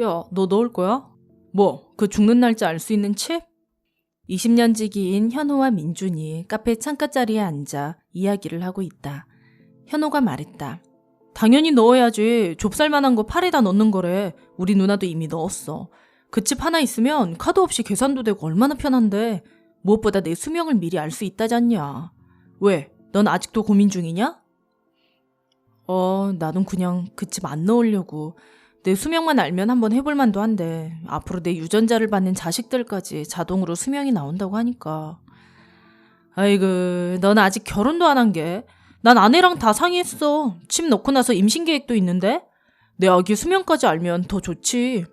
야, 너 넣을 거야? 뭐, 그 죽는 날짜 알 수 있는 칩? 20년 지기인 현호와 민준이 카페 창가 자리에 앉아 이야기를 하고 있다. 현호가 말했다. 당연히 넣어야지. 좁쌀만한 거 팔에다 넣는 거래. 우리 누나도 이미 넣었어. 그 칩 하나 있으면 카드 없이 계산도 되고 얼마나 편한데. 무엇보다 내 수명을 미리 알 수 있다잖냐. 왜? 넌 아직도 고민 중이냐? 어, 나는 그냥 그 집 안 넣으려고. 내 수명만 알면 한번 해볼 만도 한데, 앞으로 내 유전자를 받는 자식들까지 자동으로 수명이 나온다고 하니까. 아이고, 넌 아직 결혼도 안 한 게. 난 아내랑 다 상의했어. 칩 넣고 나서 임신 계획도 있는데? 내 아기 수명까지 알면 더 좋지.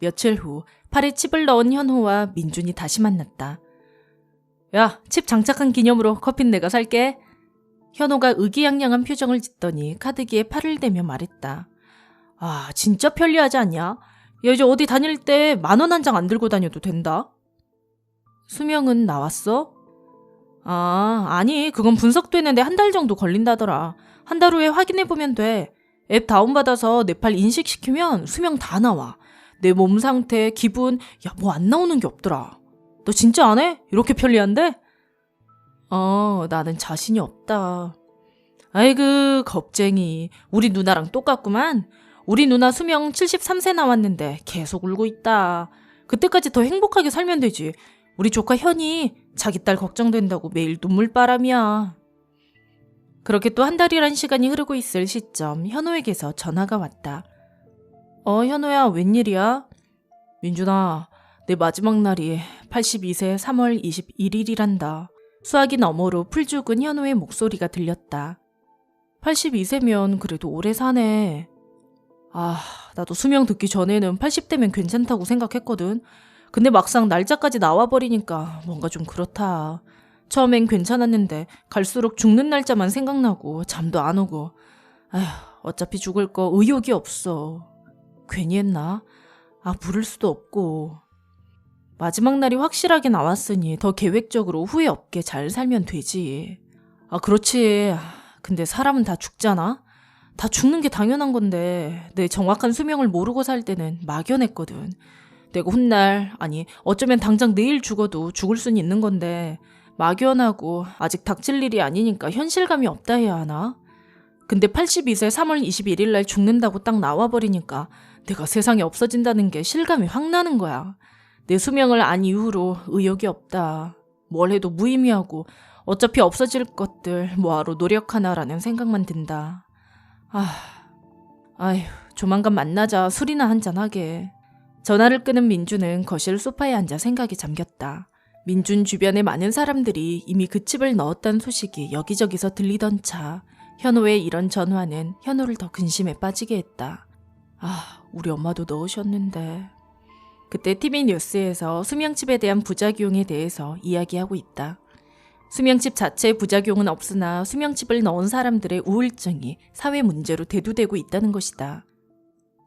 며칠 후, 팔에 칩을 넣은 현호와 민준이 다시 만났다. 야, 칩 장착한 기념으로 커피는 내가 살게. 현호가 의기양양한 표정을 짓더니 카드기에 팔을 대며 말했다. 아, 진짜 편리하지 않냐? 야, 이제 어디 다닐 때 만 원 한 장 안 들고 다녀도 된다? 수명은 나왔어? 아, 아니, 그건 분석되는데 한 달 정도 걸린다더라. 한 달 후에 확인해보면 돼. 앱 다운받아서 내 팔 인식시키면 수명 다 나와. 내 몸 상태, 기분, 야, 뭐 안 나오는 게 없더라. 너 진짜 안 해? 이렇게 편리한데? 어, 나는 자신이 없다. 아이고, 겁쟁이. 우리 누나랑 똑같구만. 우리 누나 수명 73세 나왔는데 계속 울고 있다. 그때까지 더 행복하게 살면 되지. 우리 조카 현이 자기 딸 걱정된다고 매일 눈물바람이야. 그렇게 또 한 달이란 시간이 흐르고 있을 시점 현호에게서 전화가 왔다. 어, 현호야, 웬일이야? 민준아, 내 마지막 날이 82세 3월 21일이란다. 수화기 너머로 풀 죽은 현호의 목소리가 들렸다. 82세면 그래도 오래 사네. 아, 나도 수명 듣기 전에는 80대면 괜찮다고 생각했거든. 근데 막상 날짜까지 나와버리니까 뭔가 좀 그렇다. 처음엔 괜찮았는데 갈수록 죽는 날짜만 생각나고 잠도 안 오고. 아휴, 어차피 죽을 거 의욕이 없어. 괜히 했나? 아, 부를 수도 없고. 마지막 날이 확실하게 나왔으니 더 계획적으로 후회 없게 잘 살면 되지. 아, 그렇지. 근데 사람은 다 죽잖아? 다 죽는 게 당연한 건데, 내 정확한 수명을 모르고 살 때는 막연했거든. 내가 훗날, 아니, 어쩌면 당장 내일 죽어도 죽을 순 있는 건데, 막연하고 아직 닥칠 일이 아니니까 현실감이 없다 해야 하나? 근데 82세 3월 21일 날 죽는다고 딱 나와버리니까 내가 세상에 없어진다는 게 실감이 확 나는 거야. 내 수명을 안 이후로 의욕이 없다. 뭘 해도 무의미하고 어차피 없어질 것들 뭐하러 노력하나라는 생각만 든다. 아, 아휴, 조만간 만나자 술이나 한잔하게. 전화를 끄는 민주는 거실 소파에 앉아 생각에 잠겼다. 민준 주변에 많은 사람들이 이미 그 칩을 넣었다는 소식이 여기저기서 들리던 차. 현호의 이런 전화는 현호를 더 근심에 빠지게 했다. 아, 우리 엄마도 넣으셨는데. 그때 TV 뉴스에서 수명칩에 대한 부작용에 대해서 이야기하고 있다. 수명칩 자체의 부작용은 없으나 수명칩을 넣은 사람들의 우울증이 사회 문제로 대두되고 있다는 것이다.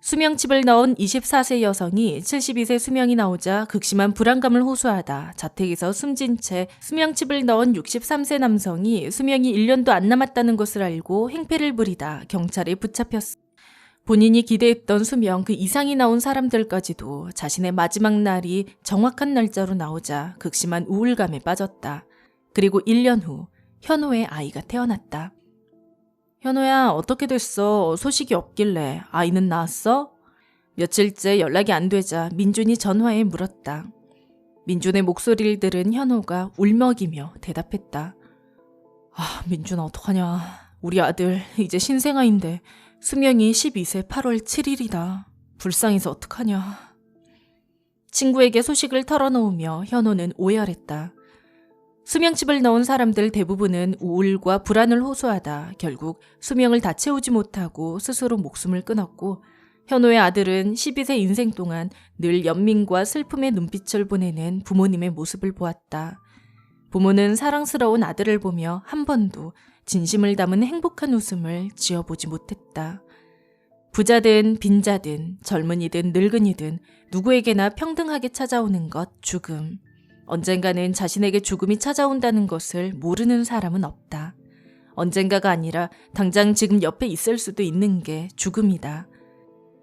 수명칩을 넣은 24세 여성이 72세 수명이 나오자 극심한 불안감을 호소하다 자택에서 숨진 채 수명칩을 넣은 63세 남성이 수명이 1년도 안 남았다는 것을 알고 행패를 부리다 경찰에 붙잡혔다. 본인이 기대했던 수명 그 이상이 나온 사람들까지도 자신의 마지막 날이 정확한 날짜로 나오자 극심한 우울감에 빠졌다. 그리고 1년 후 현호의 아이가 태어났다. 현호야, 어떻게 됐어? 소식이 없길래 아이는 낳았어? 며칠째 연락이 안 되자 민준이 전화에 물었다. 민준의 목소리를 들은 현호가 울먹이며 대답했다. 아, 민준아, 어떡하냐. 우리 아들 이제 신생아인데 수명이 12세 8월 7일이다. 불쌍해서 어떡하냐. 친구에게 소식을 털어놓으며 현호는 오열했다. 수명칩을 넣은 사람들 대부분은 우울과 불안을 호소하다 결국 수명을 다 채우지 못하고 스스로 목숨을 끊었고 현호의 아들은 12세 인생 동안 늘 연민과 슬픔의 눈빛을 보내는 부모님의 모습을 보았다. 부모는 사랑스러운 아들을 보며 한 번도 진심을 담은 행복한 웃음을 지어보지 못했다. 부자든 빈자든 젊은이든 늙은이든 누구에게나 평등하게 찾아오는 것 죽음. 언젠가는 자신에게 죽음이 찾아온다는 것을 모르는 사람은 없다. 언젠가가 아니라 당장 지금 옆에 있을 수도 있는 게 죽음이다.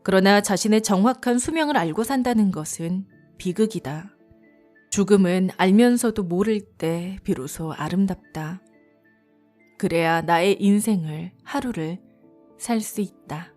그러나 자신의 정확한 수명을 알고 산다는 것은 비극이다. 죽음은 알면서도 모를 때 비로소 아름답다. 그래야 나의 인생을, 하루를 살 수 있다.